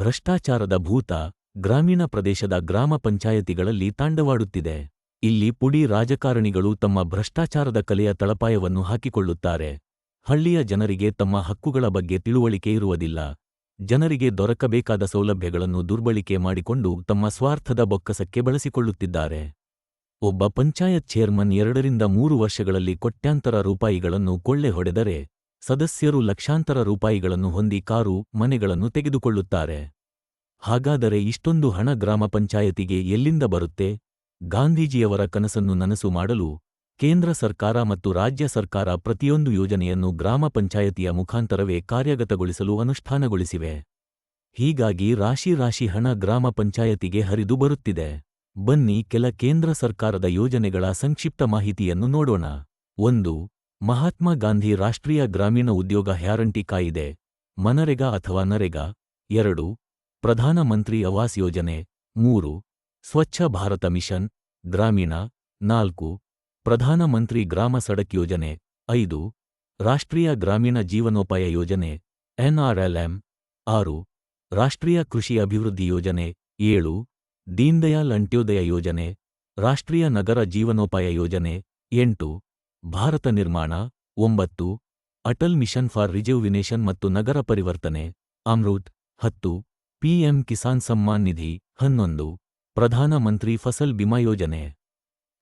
ಭ್ರಷ್ಟಾಚಾರದ ಭೂತ ಗ್ರಾಮೀಣ ಪ್ರದೇಶದ ಗ್ರಾಮ ಪಂಚಾಯತಿಗಳಲ್ಲಿ ತಾಂಡವಾಡುತ್ತಿದೆ. ಇಲ್ಲಿ ಪುಡಿ ರಾಜಕಾರಣಿಗಳು ತಮ್ಮ ಭ್ರಷ್ಟಾಚಾರದ ಕಲೆಯ ತಳಪಾಯವನ್ನು ಹಾಕಿಕೊಳ್ಳುತ್ತಾರೆ. ಹಳ್ಳಿಯ ಜನರಿಗೆ ತಮ್ಮ ಹಕ್ಕುಗಳ ಬಗ್ಗೆ ತಿಳುವಳಿಕೆ ಇರುವುದಿಲ್ಲ. ಜನರಿಗೆ ದೊರಕಬೇಕಾದ ಸೌಲಭ್ಯಗಳನ್ನು ದುರ್ಬಳಿಕೆ ಮಾಡಿಕೊಂಡು ತಮ್ಮ ಸ್ವಾರ್ಥದ ಬೊಕ್ಕಸಕ್ಕೆ ಬಳಸಿಕೊಳ್ಳುತ್ತಿದ್ದಾರೆ. ಒಬ್ಬ ಪಂಚಾಯತ್ ಚೇರ್ಮನ್ ಎರಡರಿಂದ ಮೂರು ವರ್ಷಗಳಲ್ಲಿ ಕೋಟ್ಯಾಂತರ ರೂಪಾಯಿಗಳನ್ನು ಕೊಳ್ಳೆ ಹೊಡೆದರೆ ಸದಸ್ಯರು ಲಕ್ಷಾಂತರ ರೂಪಾಯಿಗಳನ್ನು ಹೊಂದಿ ಕಾರು, ಮನೆಗಳನ್ನು ತೆಗೆದುಕೊಳ್ಳುತ್ತಾರೆ. ಹಾಗಾದರೆ ಇಷ್ಟೊಂದು ಹಣ ಗ್ರಾಮ ಪಂಚಾಯತಿಗೆ ಎಲ್ಲಿಂದ ಬರುತ್ತೆ? ಗಾಂಧೀಜಿಯವರ ಕನಸನ್ನು ನನಸು ಮಾಡಲು ಕೇಂದ್ರ ಸರ್ಕಾರ ಮತ್ತು ರಾಜ್ಯ ಸರ್ಕಾರ ಪ್ರತಿಯೊಂದು ಯೋಜನೆಯನ್ನು ಗ್ರಾಮ ಪಂಚಾಯತಿಯ ಮುಖಾಂತರವೇ ಕಾರ್ಯಗತಗೊಳಿಸಲು ಅನುಷ್ಠಾನಗೊಳಿಸಿವೆ. ಹೀಗಾಗಿ ರಾಶಿ ರಾಶಿ ಹಣ ಗ್ರಾಮ ಪಂಚಾಯತಿಗೆ ಹರಿದು ಬರುತ್ತಿದೆ. ಬನ್ನಿ ಕೆಲ ಕೇಂದ್ರ ಸರ್ಕಾರದ ಯೋಜನೆಗಳ ಸಂಕ್ಷಿಪ್ತ ಮಾಹಿತಿಯನ್ನು ನೋಡೋಣ. ಒಂದು ಮಹಾತ್ಮ ಗಾಂಧಿ ರಾಷ್ಟ್ರೀಯ ಗ್ರಾಮೀಣ ಉದ್ಯೋಗ ಹ್ಯಾರಂಟಿ ಕಾಯಿದೆ, ಮನರೆಗಾ ಅಥವಾ ನರೆಗಾ. ಎರಡು, ಪ್ರಧಾನ ಮಂತ್ರಿ ಆವಾಸ್ ಯೋಜನೆ. ಮೂರು, ಸ್ವಚ್ಛ ಭಾರತ ಮಿಷನ್. ಗ್ರಾಮೀಣ. ನಾಲ್ಕು, ಪ್ರಧಾನ ಮಂತ್ರಿ ಗ್ರಾಮ ಸಡಕ್ ಯೋಜನೆ. ಐದು, ರಾಷ್ಟ್ರೀಯ ಗ್ರಾಮೀಣ ಜೀವನೋಪಾಯ ಯೋಜನೆ. ಎನ್ಆರ್ಎಲ್ಎಂ. ಆರು, ರಾಷ್ಟ್ರೀಯ ಕೃಷಿ ಅಭಿವೃದ್ಧಿ ಯೋಜನೆ. ಏಳು ದೀನ್ದಯಾಳ್ ಅಂತ್ಯೋದಯ ಯೋಜನೆ. ರಾಷ್ಟ್ರೀಯ ನಗರ ಜೀವನೋಪಾಯ ಯೋಜನೆ. ಎಂಟು ಭಾರತ ನಿರ್ಮಾಣ, ಒಂಬತ್ತು, ಅಟಲ್ ಮಿಷನ್ ಫಾರ್ ರಿಜುವಿನೇಷನ್ ಮತ್ತು ನಗರ ಪರಿವರ್ತನೆ, ಅಮೃತ್, ಹತ್ತು, ಪಿಎಂ ಕಿಸಾನ್ ಸಮ್ಮಾನ್ ನಿಧಿ, ಹನ್ನೊಂದು, ಪ್ರಧಾನ ಮಂತ್ರಿ ಫಸಲ್ ಬಿಮಾ ಯೋಜನೆ.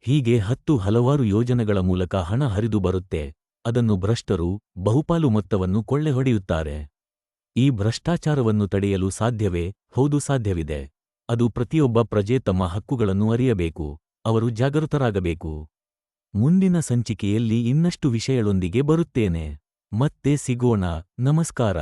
ಹೀಗೆ ಹತ್ತು ಹಲವಾರು ಯೋಜನೆಗಳ ಮೂಲಕ ಹಣ ಹರಿದು ಬರುತ್ತೆ, ಅದನ್ನು ಭ್ರಷ್ಟರು, ಬಹುಪಾಲು ಮೊತ್ತವನ್ನು ಕೊಳ್ಳೆ ಹೊಡೆಯುತ್ತಾರೆ. ಈ ಭ್ರಷ್ಟಾಚಾರವನ್ನು ತಡೆಯಲು ಸಾಧ್ಯವೇ? ಹೌದು ಸಾಧ್ಯವಿದೆ. ಅದು ಪ್ರತಿಯೊಬ್ಬ ಪ್ರಜೆ ತಮ್ಮ ಹಕ್ಕುಗಳನ್ನು ಅರಿಯಬೇಕು, ಅವರು ಜಾಗೃತರಾಗಬೇಕು. ಮುಂದಿನ ಸಂಚಿಕೆಯಲ್ಲಿ ಇನ್ನಷ್ಟು ವಿಷಯಗಳೊಂದಿಗೆ ಬರುತ್ತೇನೆ. ಮತ್ತೆ ಸಿಗೋಣ. ನಮಸ್ಕಾರ.